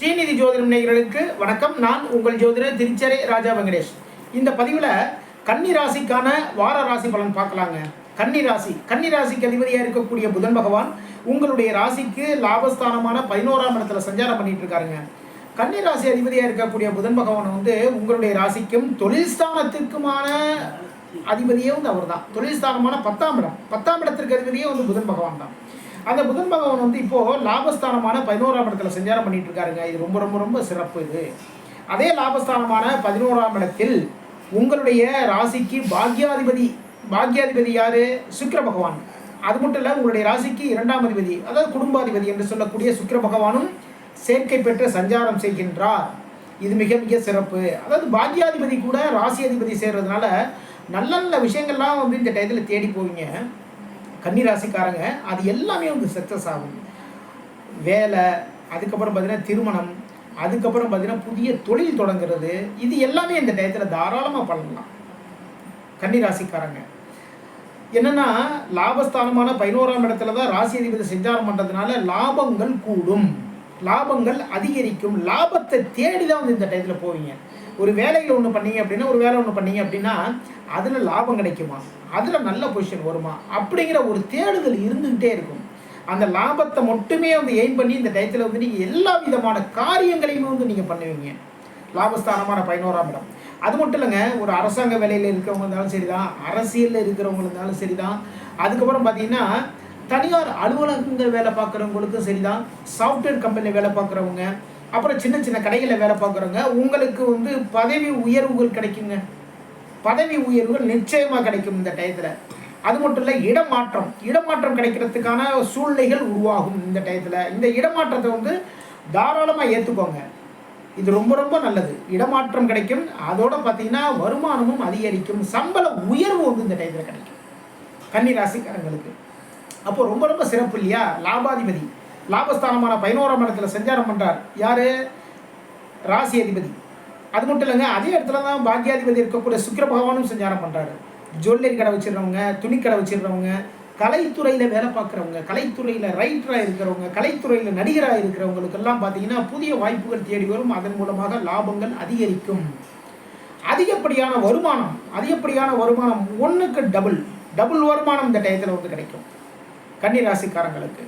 ஸ்ரீநிதி ஜோதிடம் நேயர்களுக்கு வணக்கம். நான் உங்கள் ஜோதிடர் திருச்சரை ராஜா வெங்கடேஷ். இந்த பதிவில் கன்னி ராசிக்கான வார ராசி பலன் பார்க்கலாங்க. கன்னி ராசி. கன்னி ராசிக்கு அதிபதியாக இருக்கக்கூடிய புதன் பகவான் உங்களுடைய ராசிக்கு லாபஸ்தானமான பதினோராம் இடத்துல சஞ்சாரம் பண்ணிட்டு இருக்காருங்க. கன்னி ராசி அதிபதியாக இருக்கக்கூடிய புதன் பகவான் வந்து உங்களுடைய ராசிக்கும் தொழில் ஸ்தானத்திற்குமான அதிபதியே வந்து அவர் தான் தொழில் ஸ்தானமான பத்தாம் இடம். பத்தாம் இடத்திற்கு அதிபதியே வந்து புதன் பகவான் தான். அந்த புதன் பகவான் வந்து இப்போது லாபஸ்தானமான பதினோராம் இடத்துல சஞ்சாரம் பண்ணிட்டு இருக்காருங்க இது ரொம்ப ரொம்ப ரொம்ப சிறப்பு இது. அதே லாபஸ்தானமான பதினோராம் இடத்தில் உங்களுடைய ராசிக்கு பாக்யாதிபதி பாக்யாதிபதி யார்? சுக்கர பகவான். அது மட்டும் இல்லை உங்களுடைய ராசிக்கு இரண்டாம் அதிபதி அதாவது குடும்பாதிபதி என்று சொல்லக்கூடிய சுக்கர பகவானும் சேர்க்கை பெற்று சஞ்சாரம் செய்கின்றார். இது மிக மிக சிறப்பு. அதாவது பாக்யாதிபதி கூட ராசி அதிபதி சேர்றதுனால நல்ல நல்ல விஷயங்கள்லாம் வந்து இந்த டயத்தில் தேடி போவீங்க. கன்னி ராசிக்காரங்க அது எல்லாமே வந்து சக்ஸஸ் ஆகும். வேலை அதுக்கப்புறம் பார்த்தீங்கன்னா திருமணம் அதுக்கப்புறம் பார்த்தீங்கன்னா புதிய தொழில் தொடங்குறது இது எல்லாமே இந்த டயத்தில் தாராளமாக பண்ணலாம். கன்னி ராசிக்காரங்க என்னென்னா லாபஸ்தானமான பதினோராம் இடத்துல தான் ராசி அதிபதி சஞ்சாரம் பண்ணுறதுனால லாபங்கள் கூடும். லாபங்கள் அதிகரிக்கும். லாபத்தை தேடி தான் வந்து இந்த டயத்தில் போவீங்க. ஒரு வேலையில் ஒன்று பண்ணீங்க அப்படின்னா ஒரு வேலை ஒன்று பண்ணீங்க அப்படின்னா அதில் லாபம் கிடைக்குமா? அதில் நல்ல பொசிஷன் வருமா? அப்படிங்கிற ஒரு தேடுதல் இருந்துக்கிட்டே இருக்கும். அந்த லாபத்தை மட்டுமே வந்து எய்ம் பண்ணி இந்த டயத்தில் வந்து நீங்கள் எல்லா விதமான காரியங்களையுமே வந்து நீங்கள் பண்ணுவீங்க. லாபஸ்தானமான பதினோராம் இடம். அது மட்டும் இல்லைங்க ஒரு அரசாங்க வேலையில் இருக்கிறவங்க இருந்தாலும் சரி தான் அரசியலில் இருக்கிறவங்க இருந்தாலும் சரி தான் அதுக்கப்புறம் பார்த்தீங்கன்னா தனியார் அலுவலகங்கள் வேலை பார்க்குறவங்களுக்கும் சரி தான் சாஃப்ட்வேர் கம்பெனியில் வேலை பார்க்குறவங்க அப்புறம் சின்ன சின்ன கடைகளில் வேலை பார்க்குறவங்க உங்களுக்கு வந்து பதவி உயர்வுகள் கிடைக்குங்க. பதவி உயர்வுகள் நிச்சயமாக கிடைக்கும் இந்த டயத்தில். அது மட்டும் இல்லை இடமாற்றம். இடமாற்றம் கிடைக்கிறதுக்கான சூழ்நிலைகள் உருவாகும் இந்த டயத்தில். இந்த இடமாற்றத்தை வந்து தாராளமாக ஏற்றுக்கோங்க இது ரொம்ப ரொம்ப நல்லது. இடமாற்றம் கிடைக்கும். அதோட பார்த்தீங்கன்னா வருமானமும் அதிகரிக்கும். சம்பள உயர்வு வந்து இந்த டயத்தில் கிடைக்கும். கன்னி ராசிக்காரங்களுக்கு அப்போ ரொம்ப ரொம்ப சிறப்பு இல்லையா? லாபாதிபதி. லாபஸ்தானமான பதினோராம் இடத்துல சஞ்சாரம் பண்ணுறார் யார்? ராசி அதிபதி. அது மட்டும் இல்லைங்க அதே இடத்துல தான் பாக்யாதிபதி இருக்கக்கூடிய சுக்கிர பகவானும் சஞ்சாரம் பண்ணுறாரு ஜுவல்லரி கடை வச்சிடுறவங்க துணிக்கடை வச்சிடுறவங்க கலைத்துறையில் வேலை பார்க்குறவங்க கலைத்துறையில் ரைட்டராக இருக்கிறவங்க கலைத்துறையில் நடிகராக இருக்கிறவங்களுக்கெல்லாம் பார்த்தீங்கன்னா புதிய வாய்ப்புகள் தேடி வரும். அதன் மூலமாக லாபங்கள் அதிகரிக்கும். அதிகப்படியான வருமானம் அதிகப்படியான வருமானம் ஒன்றுக்கு டபுள் டபுள் வருமானம் இந்த டயத்தில் வந்து கிடைக்கும். கன்னிராசிக்காரங்களுக்கு.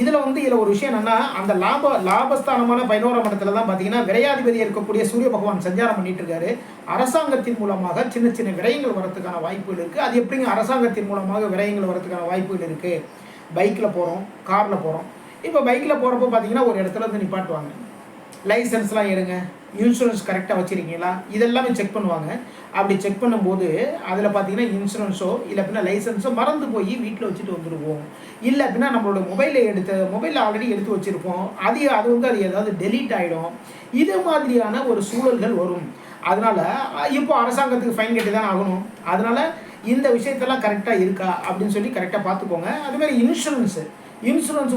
இதில் வந்து இதில் ஒரு விஷயம் என்னன்னா அந்த லாப லாபஸ்தானமான பதினோராம் இடத்துல தான் பார்த்தீங்கன்னா விரையாதிபதி இருக்கக்கூடிய சூரிய பகவான் சஞ்சாரம் பண்ணிட்டு இருக்காரு அரசாங்கத்தின் மூலமாக சின்ன சின்ன விரயங்கள் வரத்துக்கான வாய்ப்புகள் இருக்குது அது எப்படிங்க அரசாங்கத்தின் மூலமாக விரயங்கள் வரதுக்கான வாய்ப்புகள் இருக்குது பைக்கில் போகிறோம் காரில் போகிறோம் இப்போ பைக்கில் போகிறப்போ பார்த்தீங்கன்னா ஒரு இடத்துல வந்து நிப்பாட்டுவாங்க. லைசன்ஸ்லாம் எடுங்க. இன்சூரன்ஸ் கரெக்டாக வச்சுருக்கீங்களா? இதெல்லாமே செக் பண்ணுவாங்க. அப்படி செக் பண்ணும்போது அதில் பார்த்தீங்கன்னா இன்சூரன்ஸோ இல்லை அப்படின்னா லைசன்ஸோ மறந்து போய் வீட்டில் வச்சுட்டு வந்துடுவோம் இல்லை அப்படின்னா நம்மளோட மொபைலில் எடுத்த மொபைலில் ஆல்ரெடி எடுத்து வச்சுருப்போம். அது அது வந்து அது ஏதாவது டெலீட் ஆகிடும் இது மாதிரியான ஒரு சூழல்கள் வரும். அதனால் இப்போ அரசாங்கத்துக்கு ஃபைன் கட்டி தான் ஆகணும். அதனால் இந்த விஷயத்தெல்லாம் கரெக்டாக இருக்கா? அப்படின்னு சொல்லி கரெக்டாக பார்த்துக்கோங்க. அதுமாதிரி இன்சூரன்ஸு இன்சூரன்ஸ்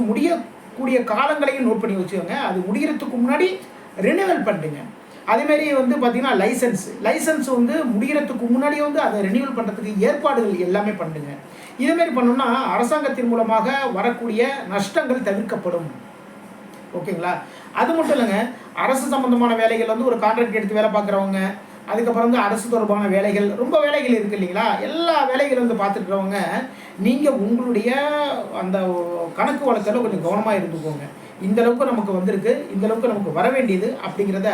கூடிய காலங்களையும் நோட் பண்ணி வச்சுக்கோங்க. அது முடிகிறதுக்கு முன்னாடி ரினிவல் பண்ணுங்க. அதேமாரி வந்து பார்த்திங்கன்னா லைசன்ஸ் லைசன்ஸ் வந்து முடிகிறதுக்கு முன்னாடியே வந்து அதை ரினியூவல் பண்ணுறதுக்கு ஏற்பாடுகள் எல்லாமே பண்ணுங்க. இதேமாரி பண்ணோம்னா அரசாங்கத்தின் மூலமாக வரக்கூடிய நஷ்டங்கள் தவிர்க்கப்படும். ஓகேங்களா? அது மட்டும் இல்லைங்க. அரசு சம்மந்தமான வேலைகள் வந்து ஒரு கான்ட்ராக்ட் எடுத்து வேலை பார்க்குறவங்க அதுக்கப்புறம் வந்து அரசு தொடர்பான வேலைகள் ரொம்ப வேலைகள் இருக்குது இல்லைங்களா? எல்லா வேலைகளும் வந்து பார்த்துருக்கிறவங்க நீங்கள் உங்களுடைய அந்த கணக்கு வழக்கில் கொஞ்சம் கவனமாக இருந்துக்கோங்க. இந்த அளவுக்கு நமக்கு வந்திருக்கு இந்த அளவுக்கு நமக்கு வர வேண்டியது அப்படிங்கிறத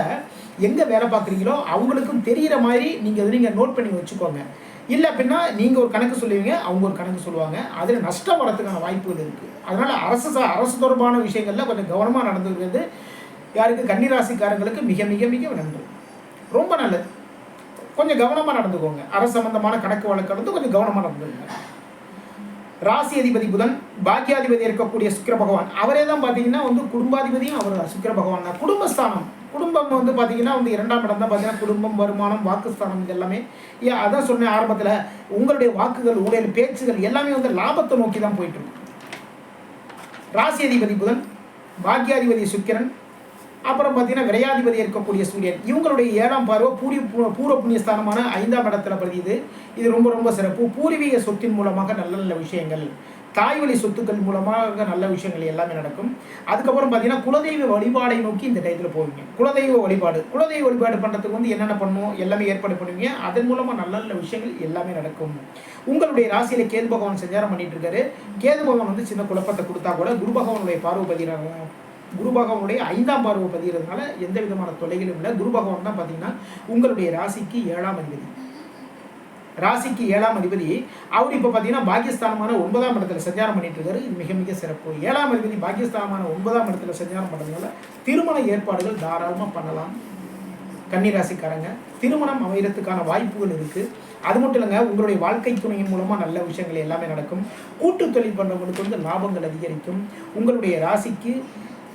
எங்கே வேலை பார்க்குறீங்களோ அவங்களுக்கும் தெரிகிற மாதிரி நீங்கள் அதை நீங்கள் நோட் பண்ணி வச்சுக்கோங்க. இல்லை அப்படின்னா நீங்கள் ஒரு கணக்கு சொல்லுவீங்க அவங்க ஒரு கணக்கு சொல்லுவாங்க. அதில் நஷ்டம் வரதுக்கான வாய்ப்புகள் இருக்குது அதனால் அரசு ச- அரசு தொடர்பான விஷயங்களில் கொஞ்சம் கவனமாக நடந்துக்கிறது. யாருக்கு? கன்னிராசிக்காரங்களுக்கு மிக மிக மிக நன்று. ரொம்ப நல்லது. கொஞ்சம் கவனமாக நடந்துக்கோங்க. அரசு சம்பந்தமான கணக்கு வழக்கு வந்து கொஞ்சம் கவனமாக நடந்துக்கோங்க. ராசி அதிபதி புதன் பாக்கியாதிபதி இருக்கக்கூடிய சுக்கிர பகவான். அவரே தான் பார்த்தீங்கன்னா வந்து குடும்பாதிபதியும் அவர் தான். சுக்கிர பகவான் தான். குடும்பஸ்தானம். குடும்பம் வந்து பார்த்தீங்கன்னா வந்து இரண்டாம் இடம் தான். பார்த்தீங்கன்னா குடும்பம் வருமானம் வாக்குஸ்தானம் இது எல்லாமே ஏன் அதான் சொன்னேன் ஆரம்பத்தில். உங்களுடைய வாக்குகள் உங்களுடைய பேச்சுகள் எல்லாமே வந்து லாபத்தை நோக்கி தான் போயிட்டு இருக்கும் ராசி அதிபதி புதன் பாக்கியாதிபதி சுக்கிரன் அப்புறம் பார்த்தீங்கன்னா விரையாதிபதி இருக்கக்கூடிய சூரியன். இவங்களுடைய ஏழாம் பார்வை பூரி பூர்வ புண்ணியஸ்தானமான ஐந்தாம் இடத்துல பதியுது. இது ரொம்ப ரொம்ப சிறப்பு. பூர்வீக சொத்தின் மூலமாக நல்ல நல்ல விஷயங்கள் தாய் வழி சொத்துக்கள் மூலமாக நல்ல விஷயங்கள் எல்லாமே நடக்கும். அதுக்கப்புறம் பார்த்தீங்கன்னா குலதெய்வ வழிபாடை நோக்கி இந்த டயத்தில் போவீங்க. குலதெய்வ வழிபாடு. குலதெய்வ வழிபாடு பண்ணுறதுக்கு வந்து என்னென்ன பண்ணுவோம் எல்லாமே ஏற்பாடு பண்ணுவீங்க. அதன் மூலமாக நல்ல நல்ல விஷயங்கள் எல்லாமே நடக்கும். உங்களுடைய ராசியில கேது பகவான் சஞ்சாரம் பண்ணிட்டு இருக்காரு. கேது பகவான் வந்து சின்ன குழப்பத்தை கொடுத்தா கூட குரு பகவானுடைய பார்வை பதிகிறாங்க. குரு பகவானுடைய ஐந்தாம் பார்வை பதிகிறதுனால எந்த விதமான தொல்லைகளும் இல்லை. குரு பகவான் தான் பார்த்தீங்கன்னா உங்களுடைய ராசிக்கு ஏழாம் அதிபதி. ராசிக்கு ஏழாம் அதிபதி. அவர் இப்போ பார்த்தீங்கன்னா பாகிஸ்தானமான ஒன்பதாம் இடத்துல சஞ்சாரம் பண்ணிட்டு இருக்காரு. இது மிக மிக சிறப்பு. ஏழாம் அதிபதி பாகிஸ்தானமான ஒன்பதாம் இடத்துல சஞ்சாரம் பண்ணுறதுனால திருமண ஏற்பாடுகள் தாராளமாக பண்ணலாம். கன்னிராசிக்காரங்க திருமணம் அமைகிறதுக்கான வாய்ப்புகள் இருக்குது அது மட்டும் இல்லைங்க உங்களுடைய வாழ்க்கை துணையின் மூலமாக நல்ல விஷயங்கள் எல்லாமே நடக்கும். கூட்டு தொழில் பண்ணுறவங்களுக்கு வந்து லாபங்கள் அதிகரிக்கும். உங்களுடைய ராசிக்கு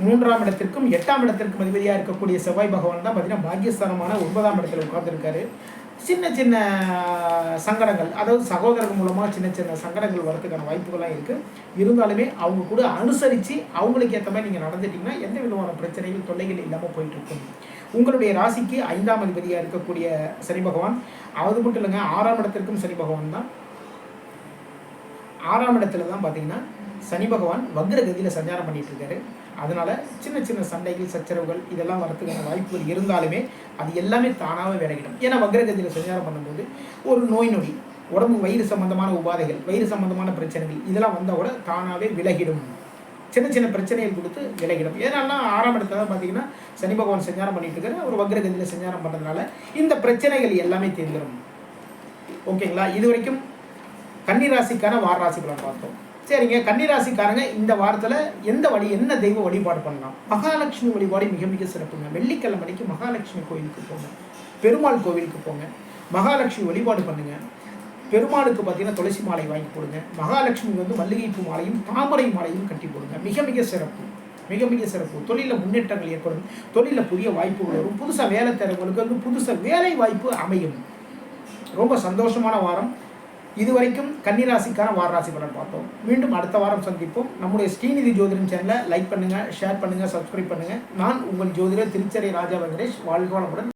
மூன்றாம் இடத்திற்கும் எட்டாம் இடத்திற்கும் அதிபதியாக இருக்கக்கூடிய செவ்வாய் பகவான் தான் பார்த்தீங்கன்னா பாக்கியஸ்தானமான ஒன்பதாம் இடத்துல உட்கார்ந்துருக்காரு. சின்ன சின்ன சங்கடங்கள் அதாவது சகோதரர்கள் மூலமாக சின்ன சின்ன சங்கடங்கள் வரதுக்கான வாய்ப்புகள்லாம் இருக்குது இருந்தாலுமே அவங்க கூட அனுசரித்து அவங்களுக்கு ஏற்ற மாதிரி நீங்கள் நடந்துட்டீங்கன்னா எந்த விதமான பிரச்சனைகள் தொல்லைகள் இல்லாமல் போயிட்டுருக்கும் உங்களுடைய ராசிக்கு ஐந்தாம் அதிபதியாக இருக்கக்கூடிய சனி பகவான் அது மட்டும் இல்லைங்க ஆறாம் இடத்திற்கும் சனி பகவான் தான். ஆறாம் இடத்துல தான் பார்த்தீங்கன்னா சனி பகவான் வக்ர கதியில் சஞ்சாரம் பண்ணிட்டு இருக்காரு அதனால சின்ன சின்ன சண்டைகள் சச்சரவுகள் இதெல்லாம் வரதுக்கான வாய்ப்புகள் இருந்தாலுமே அது எல்லாமே தானாகவே விலகிடும். ஏன்னா வக்ரகதியில் சஞ்சாரம் பண்ணும்போது ஒரு நோய் நொடி உடம்பு வயிறு சம்பந்தமான உபாதைகள் வயிறு சம்பந்தமான பிரச்சனைகள் இதெல்லாம் வந்தால் கூட தானாகவே விலகிடும். சின்ன சின்ன பிரச்சனைகள் கொடுத்து விலகிடும். ஏன்னா ஆறாம் இடத்துல தான் பார்த்தீங்கன்னா சனி பகவான் சஞ்சாரம் பண்ணிட்டு இருக்காரு அவர் வக்ரகதியில் சஞ்சாரம் பண்ணுறதுனால இந்த பிரச்சனைகள் எல்லாமே தீர்ந்துடும் ஓகேங்களா? இது வரைக்கும் கன்னிராசிக்கான வார ராசி பலன் பார்த்தோம். சரிங்க கன்னிராசிக்காரங்க இந்த வாரத்தில் எந்த வழி என்ன தெய்வ வழிபாடு பண்ணலாம்? மகாலட்சுமி வழிபாடு மிக மிக சிறப்புங்க. வெள்ளிக்கிழமை அன்னைக்கு மகாலட்சுமி கோயிலுக்கு போங்க. பெருமாள் கோவிலுக்கு போங்க. மகாலட்சுமி வழிபாடு பண்ணுங்க. பெருமாளுக்கு பார்த்தீங்கன்னா துளசி மாலை வாங்கி போடுங்க மகாலட்சுமி வந்து மல்லிகைப்பூ மாலையும் தாமரை மாலையும் கட்டி போடுங்க மிக மிக சிறப்பு. மிக மிக சிறப்பு. தொழிலில் முன்னேற்றங்கள் ஏற்படும். தொழிலில் புதிய வாய்ப்புகள் வரும். புதுசாக வேலை தரவங்களுக்கு வந்து புதுசாக வேலை வாய்ப்பு அமையும். ரொம்ப சந்தோஷமான வாரம். இதுவரைக்கும் கன்னிராசிக்கான வாரராசி பலன் பார்த்தோம். மீண்டும் அடுத்த வாரம் சந்திப்போம். நம்முடைய ஸ்ரீநிதி ஜோதிடம் சேனலை லைக் பண்ணுங்கள் ஷேர் பண்ணுங்கள் சப்ஸ்கிரைப் பண்ணுங்கள் நான் உங்கள் ஜோதிடர் திருச்சரை ராஜா வெங்கடேஷ். வாழ்க வளமுடன்.